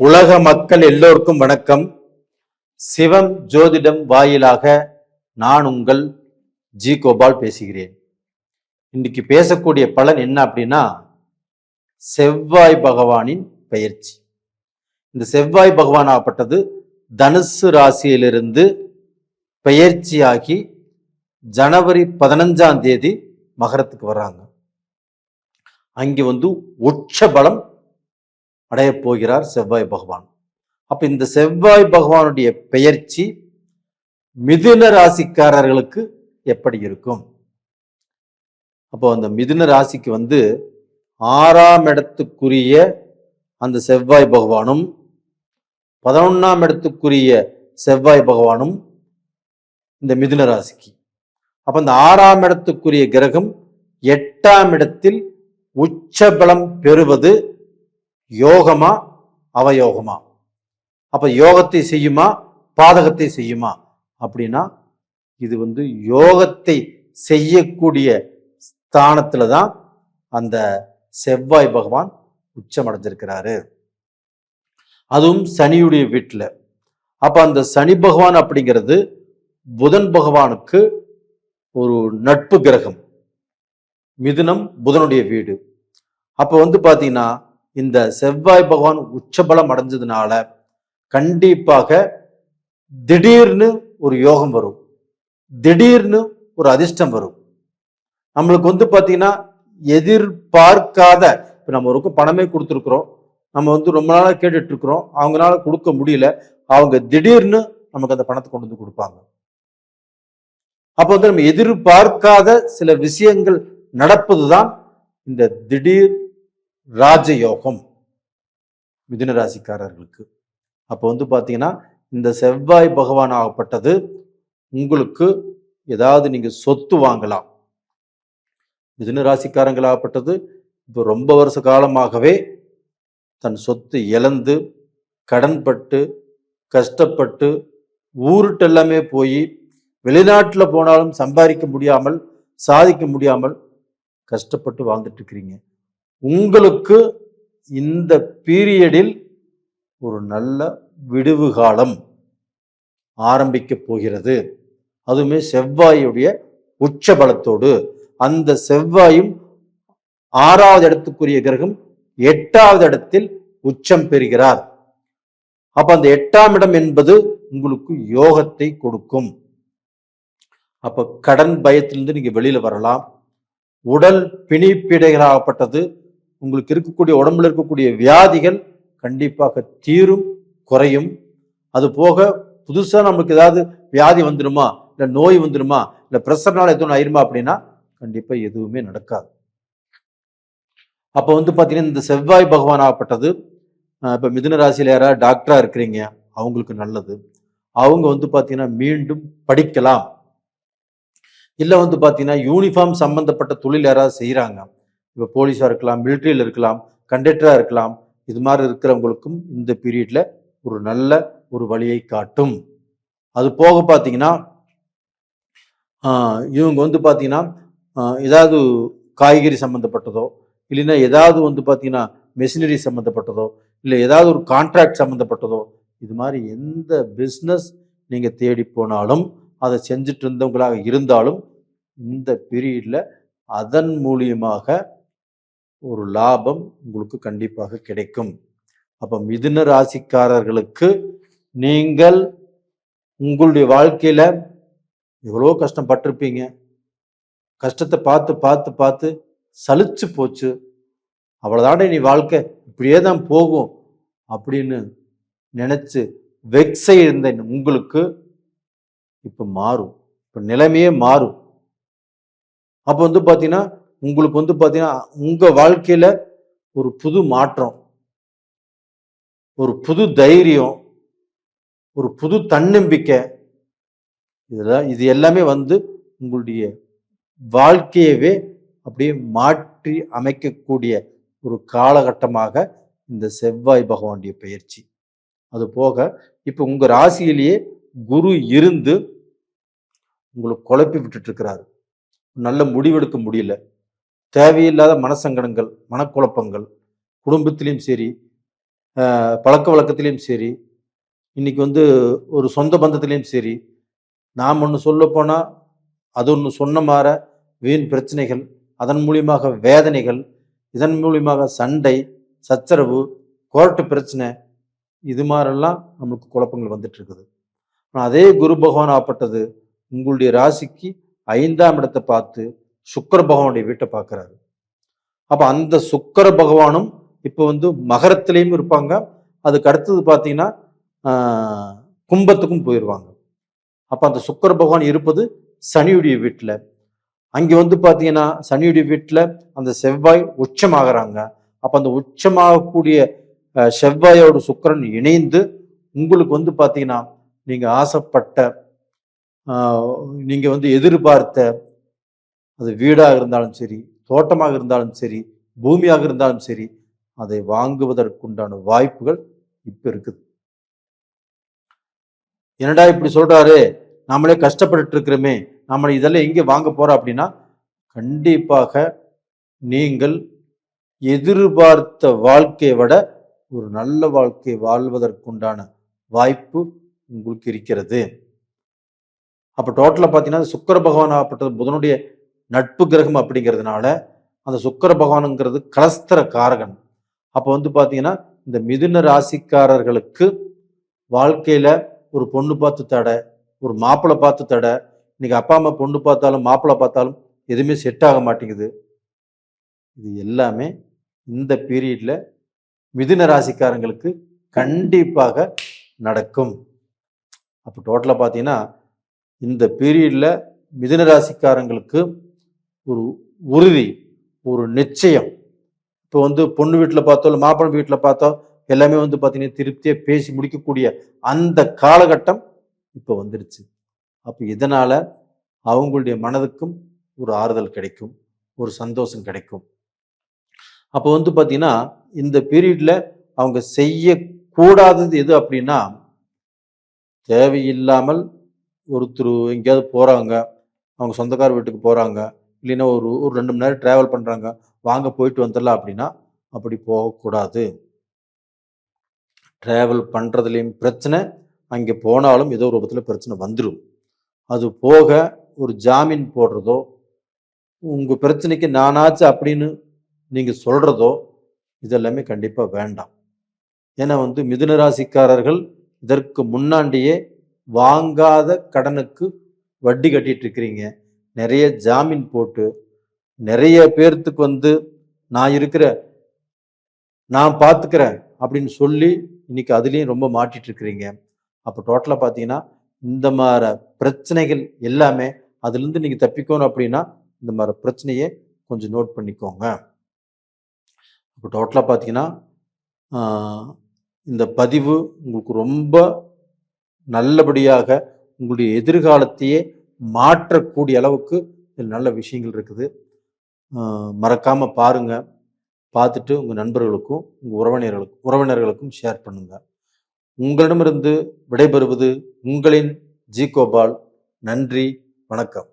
உலக மக்கள் எல்லோருக்கும் வணக்கம். சிவம் ஜோதிடம் வாயிலாக நான் உங்கள் ஜி கோபால் பேசுகிறேன். இன்னைக்கு பேசக்கூடிய பலன் என்ன அப்படின்னா செவ்வாய் பகவானின் பயிற்சி இந்த செவ்வாய் பகவான் ஆகப்பட்டது தனுசு ராசியிலிருந்து பெயர்ச்சியாகி ஜனவரி பதினஞ்சாம் தேதி மகரத்துக்கு வர்றாங்க. அங்கே வந்து உச்ச பலம் அடையப் போகிறார் செவ்வாய் பகவான். அப்ப இந்த செவ்வாய் பகவானுடைய பெயர்ச்சி மிதுன ராசிக்காரர்களுக்கு எப்படி இருக்கும்? அப்போ அந்த மிதுன ராசிக்கு வந்து ஆறாம் இடத்துக்குரிய அந்த செவ்வாய் பகவானும் பதினொன்னாம் இடத்துக்குரிய செவ்வாய் பகவானும் இந்த மிதுன ராசிக்கு. அப்ப இந்த ஆறாம் இடத்துக்குரிய கிரகம் எட்டாம் இடத்தில் உச்சபலம் பெறுவது யோகமா அவயோகமா? அப்ப யோகத்தை செய்யுமா பாதகத்தை செய்யுமா? அப்படின்னா இது வந்து யோகத்தை செய்யக்கூடிய ஸ்தானத்துல தான் அந்த செவ்வாய் பகவான் உச்சமடைஞ்சிருக்கிறாரு. அதுவும் சனியுடைய வீட்டில். அப்ப அந்த சனி பகவான் அப்படிங்கிறது புதன் பகவானுக்கு ஒரு நட்பு கிரகம். மிதுனம் புதனுடைய வீடு. அப்ப வந்து பாத்தீங்கன்னா இந்த செவ்வாய் பகவான் உச்சபலம் அடைஞ்சதுனால கண்டிப்பாக திடீர்னு ஒரு யோகம் வரும். திடீர்னு ஒரு அதிர்ஷ்டம் வரும். நம்மளுக்கு வந்து பார்த்தீங்கன்னா எதிர்பார்க்காத இப்போ நம்ம ஒரு பணமே கொடுத்துருக்குறோம். நம்ம வந்து ரொம்ப நாளாக கேட்டுட்டு இருக்கிறோம் அவங்களால கொடுக்க முடியல. அவங்க திடீர்னு நமக்கு அந்த பணத்தை கொண்டு வந்து கொடுப்பாங்க. அப்போ வந்து நம்ம எதிர்பார்க்காத சில விஷயங்கள் நடப்பது தான் இந்த திடீர் ராஜயோகம் மிதுன ராசிக்காரர்களுக்கு. அப்போ வந்து பார்த்தீங்கன்னா இந்த செவ்வாய் பகவான் ஆகப்பட்டது உங்களுக்கு ஏதாவது நீங்கள் சொத்து வாங்கலாம். மிதுன ராசிக்காரங்களாகப்பட்டது இப்போ ரொம்ப வருஷ காலமாகவே தன் சொத்து இழந்து கடன்பட்டு கஷ்டப்பட்டு ஊருட்டு எல்லாமே போய் வெளிநாட்டில் போனாலும் சம்பாதிக்க முடியாமல் சாதிக்க முடியாமல் கஷ்டப்பட்டு வாழ்ந்துட்டு இருக்கிறீங்க. உங்களுக்கு இந்த பீரியடில் ஒரு நல்ல விடுவு காலம் ஆரம்பிக்க போகிறது. அதுவுமே செவ்வாயுடைய உச்ச பலத்தோடு அந்த செவ்வாயும் ஆறாவது இடத்துக்குரிய கிரகம் எட்டாவது இடத்தில் உச்சம் பெறுகிறார். அப்ப அந்த எட்டாம் இடம் என்பது உங்களுக்கு யோகத்தை கொடுக்கும். அப்ப கடன் பயத்திலிருந்து நீங்க வெளியில வரலாம். உடல் பிணிப்பிடைகளாகப்பட்டது. உங்களுக்கு இருக்கக்கூடிய உடம்புல இருக்கக்கூடிய வியாதிகள் கண்டிப்பாக தீரும் குறையும். அது போக புதுசாக நமக்கு ஏதாவது வியாதி வந்துடுமா இல்லை நோய் வந்துருமா? இல்லை பிரஷர்னால எதுவும் ஆயிருமா அப்படின்னா கண்டிப்பாக எதுவுமே நடக்காது. அப்போ வந்து பார்த்தீங்கன்னா இந்த செவ்வாய் பகவான் ஆகப்பட்டது. இப்போ மிதுன ராசியில் யாராவது டாக்டராக இருக்கிறீங்க அவங்களுக்கு நல்லது. அவங்க வந்து பார்த்தீங்கன்னா மீண்டும் படிக்கலாம். இல்லை வந்து பார்த்தீங்கன்னா யூனிஃபார்ம் சம்பந்தப்பட்ட தொழில் யாராவது செய்கிறாங்க இப்போ போலீஸாக இருக்கலாம் மிலிட்ரியில் இருக்கலாம் கண்டக்டராக இருக்கலாம் இது மாதிரி இருக்கிறவங்களுக்கும் இந்த பீரியடில் ஒரு நல்ல ஒரு வழியை காட்டும். அது போக பார்த்தீங்கன்னா இவங்க வந்து பார்த்தீங்கன்னா ஏதாவது காய்கறி சம்மந்தப்பட்டதோ இல்லைன்னா ஏதாவது வந்து பார்த்தீங்கன்னா மெஷினரி சம்மந்தப்பட்டதோ இல்லை ஏதாவது ஒரு கான்ட்ராக்ட் சம்மந்தப்பட்டதோ இது மாதிரி எந்த பிஸ்னஸ் நீங்கள் தேடி போனாலும் அதை செஞ்சுட்டு இருந்தவங்களாக இருந்தாலும் இந்த பீரியடில் அதன் மூலியமாக ஒரு லாபம் உங்களுக்கு கண்டிப்பாக கிடைக்கும். அப்ப மிதுன ராசிக்காரர்களுக்கு நீங்கள் உங்களுடைய வாழ்க்கையில எவ்வளோ கஷ்டப்பட்டிருப்பீங்க. கஷ்டத்தை பார்த்து பார்த்து பார்த்து சலிச்சு போச்சு. அவ்வளோதாண்டே நீ வாழ்க்கை. இப்படியே தான் போகும் அப்படின்னு நினைச்சு வெக்ஸை இருந்த உங்களுக்கு இப்போ மாறும். இப்போ நிலைமையே மாறும். அப்போ வந்து பார்த்தீங்கன்னா உங்களுக்கு வந்து பார்த்தீங்கன்னா உங்கள் வாழ்க்கையில் ஒரு புது மாற்றம் ஒரு புது தைரியம் ஒரு புது தன்னம்பிக்கை இதெல்லாம் இது எல்லாமே வந்து உங்களுடைய வாழ்க்கையவே அப்படியே மாற்றி அமைக்கக்கூடிய ஒரு காலகட்டமாக இந்த செவ்வாய் பகவானுடைய பயிற்சி. அது போக இப்போ உங்கள் ராசியிலேயே குரு இருந்து உங்களை குழப்பி விட்டுட்டு இருக்கிறாரு. நல்ல முடிவெடுக்க முடியல. தேவையில்லாத மனசங்கடங்கள் மனக்குழப்பங்கள் குடும்பத்திலையும் சரி பழக்க வழக்கத்திலையும் சரி இன்னைக்கு வந்து ஒரு சொந்த பந்தத்திலையும் சரி நாம் ஒன்று சொல்லப்போனால் அது ஒன்று சொன்ன மாற வீண் பிரச்சனைகள் அதன் மூலியமாக வேதனைகள் இதன் மூலியமாக சண்டை சச்சரவு கோர்ட்டு பிரச்சனை இது மாதிரிலாம் நம்மளுக்கு குழப்பங்கள் வந்துட்டு இருக்குது ஆனால் அதே குரு பகவான் ஆப்பட்டது உங்களுடைய ராசிக்கு ஐந்தாம் இடத்தை பார்த்து சுக்கர பகவானுடைய வீட்டை பார்க்கறாரு. அப்ப அந்த சுக்கர பகவானும் இப்போ வந்து மகரத்திலையும் இருப்பாங்க. அதுக்கு அடுத்தது பார்த்தீங்கன்னா கும்பத்துக்கும் போயிடுவாங்க அப்ப அந்த சுக்கர பகவான் இருப்பது சனியுடைய வீட்டில். அங்கே வந்து பார்த்தீங்கன்னா சனியுடைய வீட்டில் அந்த செவ்வாய் உச்சமாகறாங்க. அப்போ அந்த உச்சமாகக்கூடிய செவ்வாயோட சுக்கரன் இணைந்து உங்களுக்கு வந்து பார்த்தீங்கன்னா நீங்கள் ஆசைப்பட்ட நீங்கள் வந்து எதிர்பார்த்த அது வீடாக இருந்தாலும் சரி தோட்டமாக இருந்தாலும் சரி பூமியாக இருந்தாலும் சரி அதை வாங்குவதற்குண்டான வாய்ப்புகள் இப்போ இருக்குது. என்னடா இப்படி சொல்கிறாரு நம்மளே கஷ்டப்பட்டுட்டு இருக்கிறோமே நம்மளை இதெல்லாம் எங்கே வாங்க போகிறோம் அப்படின்னா கண்டிப்பாக நீங்கள் எதிர்பார்த்த வாழ்க்கையை விட ஒரு நல்ல வாழ்க்கை வாழ்வதற்குண்டான வாய்ப்பு உங்களுக்கு இருக்கிறது. அப்போ டோட்டலாக பார்த்தீங்கன்னா சுக்கர பகவான் ஆகப்பட்டது புதனுடைய நட்பு கிரகம் அப்படிங்கிறதுனால அந்த சுக்கர பகவானுங்கிறது கலஸ்தர காரகன். அப்போ வந்து பார்த்தீங்கன்னா இந்த மிதுன ராசிக்காரர்களுக்கு வாழ்க்கையில் ஒரு பொண்ணு பார்த்து தடை ஒரு மாப்பிள்ளை பார்த்து தடை இன்னைக்கு அப்பா அம்மா பொண்ணு பார்த்தாலும் மாப்பிள்ளை பார்த்தாலும் எதுவுமே செட் ஆக மாட்டேங்குது. இது எல்லாமே இந்த பீரியடில் மிதுன ராசிக்காரங்களுக்கு கண்டிப்பாக நடக்கும். அப்போ டோட்டலாக பார்த்தீங்கன்னா இந்த பீரியடில் மிதுன ராசிக்காரங்களுக்கு ஒரு உறுதி ஒரு நிச்சயம். இப்போ வந்து பொண்ணு வீட்டில் பார்த்தோ இல்லை மாப்பிள்ளை வீட்டில் பார்த்தோ எல்லாமே வந்து பார்த்தீங்கன்னா திருப்தியாக பேசி முடிக்கக்கூடிய அந்த காலகட்டம் இப்போ வந்துருச்சு. அப்போ இதனால் அவங்களுடைய மனதுக்கும் ஒரு ஆறுதல் கிடைக்கும் ஒரு சந்தோஷம் கிடைக்கும். அப்போ வந்து பார்த்தீங்கன்னா இந்த பீரியடில் அவங்க செய்யக்கூடாதது எது அப்படின்னா தேவையில்லாமல் ஒருத்தர் எங்கேயாவது போகிறாங்க அவங்க சொந்தக்கார வீட்டுக்கு போகிறாங்க இல்லைன்னா ஒரு ஒரு ரெண்டு மணி நேரம் டிராவல் பண்ணுறாங்க வாங்க போயிட்டு வந்துடலாம் அப்படின்னா அப்படி போகக்கூடாது. டிராவல் பண்ணுறதுலேயும் பிரச்சனை அங்கே போனாலும் ஏதோ ஒரு விதத்தில் பிரச்சனை வந்துடும் அது போக ஒரு ஜாமீன் போடுறதோ உங்கள் பிரச்சனைக்கு நானாச்சு அப்படின்னு நீங்கள் சொல்கிறதோ இதெல்லாமே கண்டிப்பாக வேண்டாம். ஏன்னா வந்து மிதுன ராசிக்காரர்கள் இதற்கு முன்னாண்டியே வாங்காத கடனுக்கு வட்டி கட்டிட்டு இருக்கிறீங்க. நிறைய ஜாமீன் போட்டு நிறைய பேர்த்துக்கு வந்து நான் இருக்கிற நான் பார்த்துக்கிறேன் அப்படின்னு சொல்லி இன்னைக்கு அதுலேயும் ரொம்ப மாட்டிட்டு இருக்கிறீங்க. அப்போ டோட்டலாக பார்த்தீங்கன்னா இந்த மாதிரி பிரச்சனைகள் எல்லாமே அதுலேருந்து நீங்கள் தப்பிக்கணும் அப்படின்னா இந்த மாதிரி பிரச்சனையை கொஞ்சம் நோட் பண்ணிக்கோங்க. இப்போ டோட்டலாக பார்த்தீங்கன்னா இந்த பதிவு உங்களுக்கு ரொம்ப நல்லபடியாக உங்களுடைய எதிர்காலத்தையே மாற்றக்கூடிய அளவுக்கு இதில் நல்ல விஷயங்கள் இருக்குது. மறக்காமல் பாருங்கள் பார்த்துட்டு உங்கள் நண்பர்களுக்கும் உங்கள் உறவினர்களுக்கும் உறவினர்களுக்கும் ஷேர் பண்ணுங்கள் உங்களிடமிருந்து விடைபெறுவது உங்களின் ஜி கோபால் நன்றி வணக்கம்.